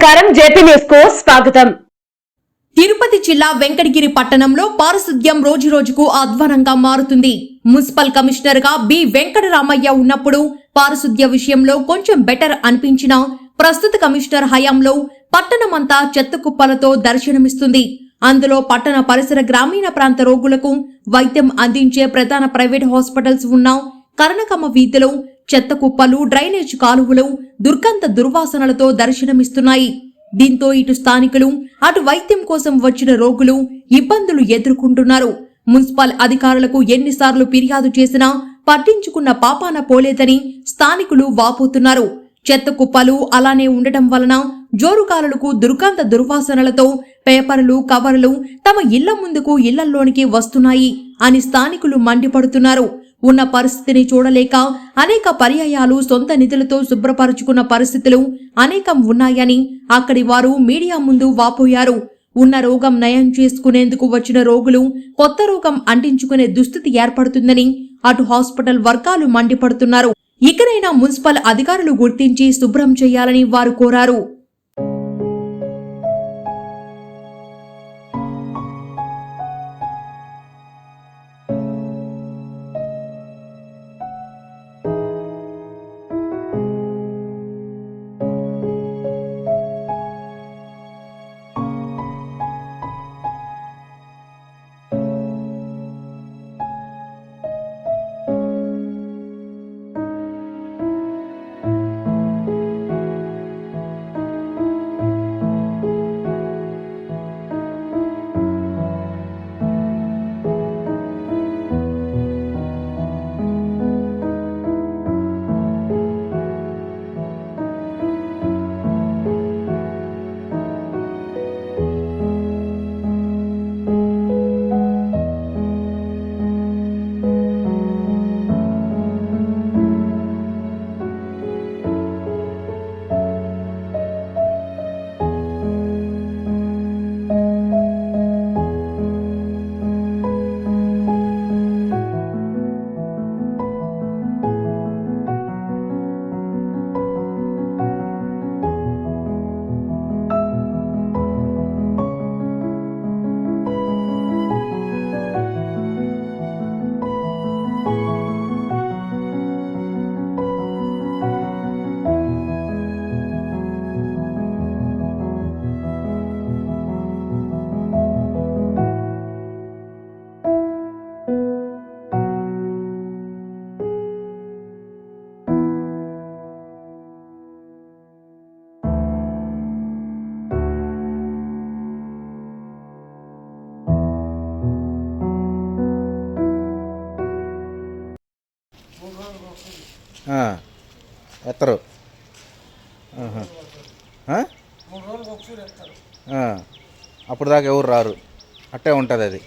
నమస్కారం జేపీ న్యూస్కు స్వాగతం. తిరుపతి జిల్లా వెంకటగిరి పట్టణంలో పారిశుద్ధ్యం రోజురోజుకు అధ్వానంగా మారుతుంది. మున్సిపల్ కమిషనర్గా బి. వెంకటరామయ్య ఉన్నప్పుడు పారిశుద్ధ్య విషయంలో కొంచెం బెటర్ అనిపించిన ప్రస్తుత కమిషనర్ హయాంలో పట్టణమంతా చెత్త కుప్పలతో దర్శనమిస్తుంది. అందులో పట్టణ పరిసర గ్రామీణ ప్రాంత రోగులకు వైద్యం అందించే ప్రధాన ప్రైవేట్ హాస్పిటల్స్ ఉన్న కరణకమ్మ వీధిలో చెత్త కుప్పలు డ్రైనేజ్ కాలువలు దుర్గంధ దుర్వాసనలతో దర్శనమిస్తున్నాయి. దీంతో ఇటు స్థానికులు అటు వైద్యం కోసం వచ్చిన రోగులు ఇబ్బందులు ఎదుర్కొంటున్నారు. మున్సిపల్ అధికారులకు ఎన్నిసార్లు ఫిర్యాదు చేసినా పట్టించుకున్న పాపాన పోలేదని స్థానికులు వాపోతున్నారు. చెత్త కుప్పలు అలానే ఉండటం వలన జోరుకారులకు దుర్గంధ దుర్వాసనలతో పేపర్లు కవర్లు తమ ఇళ్ళ ముందుకు ఇళ్ళల్లోనికి వస్తున్నాయి అని స్థానికులు మండిపడుతున్నారు. ఉన్న పరిస్థితిని చూడలేక అనేక పర్యాయాలు సొంత నిధులతో శుభ్రపరుచుకున్న పరిస్థితులు అనేకం ఉన్నాయని అక్కడి వారు మీడియా ముందు వాపోయారు. ఉన్న రోగం నయం చేసుకునేందుకు వచ్చిన రోగులు కొత్త రోగం అంటించుకునే దుస్థితి ఏర్పడుతుందని అటు హాస్పిటల్ వర్గాలు మండిపడుతున్నారు. ఇకనైనా మున్సిపల్ అధికారులు గుర్తించి శుభ్రం చేయాలని వారు కోరారు. ఎత్తరు. అప్పుడు దాకా ఎవరు రారు. అట్టే ఉంటుంది అది.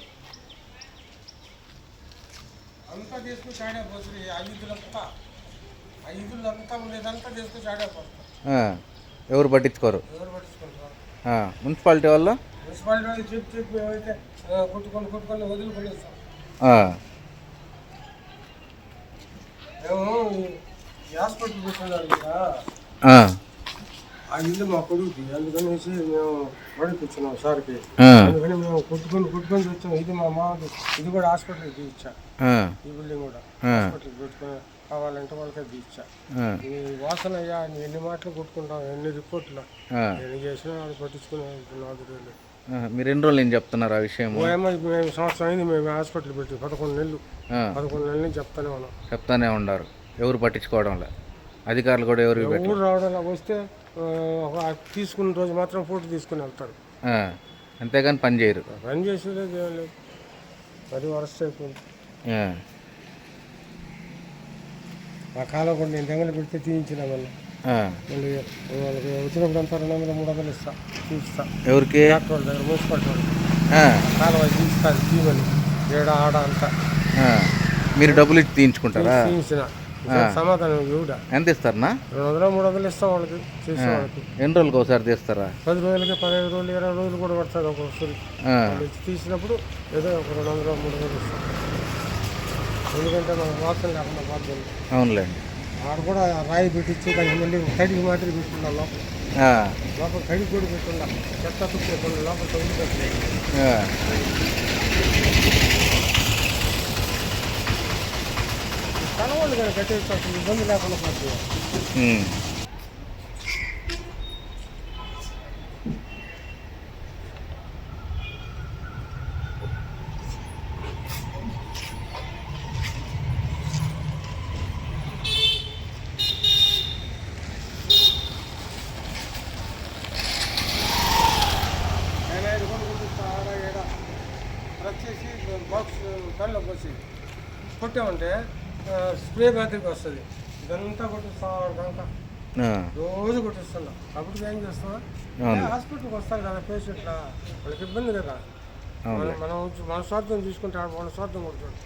ఎవరు పట్టించుకోరు. మున్సిపాలిటీ వాళ్ళు? మున్సిపాలిటీ వాళ్ళు చెప్పి చెప్పి కొట్టుకొని కొట్టుకొని హాస్పిటల్ పెట్టినారు కదా. ఆ, ఇల్లు మా కొడుకుది అందుకనేసి మేము పడిపించినాం సార్కి. ఆ, అందుకని మేము కొట్టుకొని కొట్టుకొని వచ్చాం. ఇది మా మామది ఇది కూడా హాస్పిటల్కి తీర్చా ఆ, ఈ బిల్డింగ్ కూడా. హాస్పిటల్కి పెట్టుకొని కావాలంటే వాళ్ళకే తీర్చా ఆ, ఈ వాసన అయ్యా ఎన్ని మాటలు కొట్టుకుంటాం ఎన్ని రిపోర్ట్లు. ఎన్ని చేసినా వాళ్ళు పట్టించుకునే రోజులు. ఆ, మీరు ఎన్ని రోజులు ఏం చెప్తున్నారు ఆ విషయము? మేము సంవత్సరం అయింది మేము హాస్పిటల్ పెట్టి పదకొండు నెలలు. పదకొండు నెలల చెప్తానే ఉన్నాం. చెప్తానే ఉండారు ఎవరు పట్టించుకోవడంలే అధికారులు కూడా ఎవరు ఊరు రావడం వస్తే తీసుకున్న రోజు మాత్రం ఫోటో తీసుకుని వెళ్తారు. అంతేగాని పని చేయరు. పని చేసేది లేదు. అది వరస్ట్ అయిపోయింది. ఆ, ఆ కాలం కూడా నేను దెంగలు పెడితే తీయించిన మళ్ళీ. వాళ్ళకి రెండు వందలు మూడు వందలు ఇస్తా ఎవరికి? దగ్గర మున్సిపాలిటీ కాలువ ఏడ ఆడ అంతా. మీరు డబ్బులు ఇచ్చి తీయించుకుంటారా? తీయించిన సమాధానం ఎంత ఇస్తారనా రెండు వందలు మూడు వందలు ఇస్తాం వాళ్ళకి చేసే వాళ్ళకి. ఎన్ని రోజులకు ఒకసారి తీస్తారా? పది రోజులకి పదిహేను రోజులు ఇరవై రోజులు కూడా పడుతుంది ఇచ్చి తీసినప్పుడు ఏదో ఒక రెండు వందలు మూడు వందలు ఇస్తాం. ఎందుకంటే మనకు వాసన లేకుండా అవునులేండి. ఆడ కూడా రాయి పెట్టించి దానికి మళ్ళీ కడిగి మాత్రం పెట్టున్నా లోపల. లోపల కడిగి కూడా పెట్టున్నా చెత్త తుక్కుకుండా లోపల తొమ్మిది పెట్టలేదు ఆ. కలవాళ్ళు కానీ కట్టేసి ఇబ్బంది లేకుండా పోతుంది ఉమ్. ఆయన ఐదు కూడా కొట్టిస్తా ఆడ ఈడ ప్రెస్ చేసి కళ్ళు పోసి కొట్టామంటే స్ప్రే మాదిరికి వస్తుంది. ఇదంతా కొట్టిస్తా రోజు కొట్టిస్తున్నా. అప్పుడు ఏం చేస్తావా? అవును. హాస్పిటల్కి వస్తారు కదా పేషెంట్ల వాళ్ళకి ఇబ్బంది కదా. మనం మనం మన స్వార్థం తీసుకుంటే వాళ్ళ స్వార్థం కొడుతుంది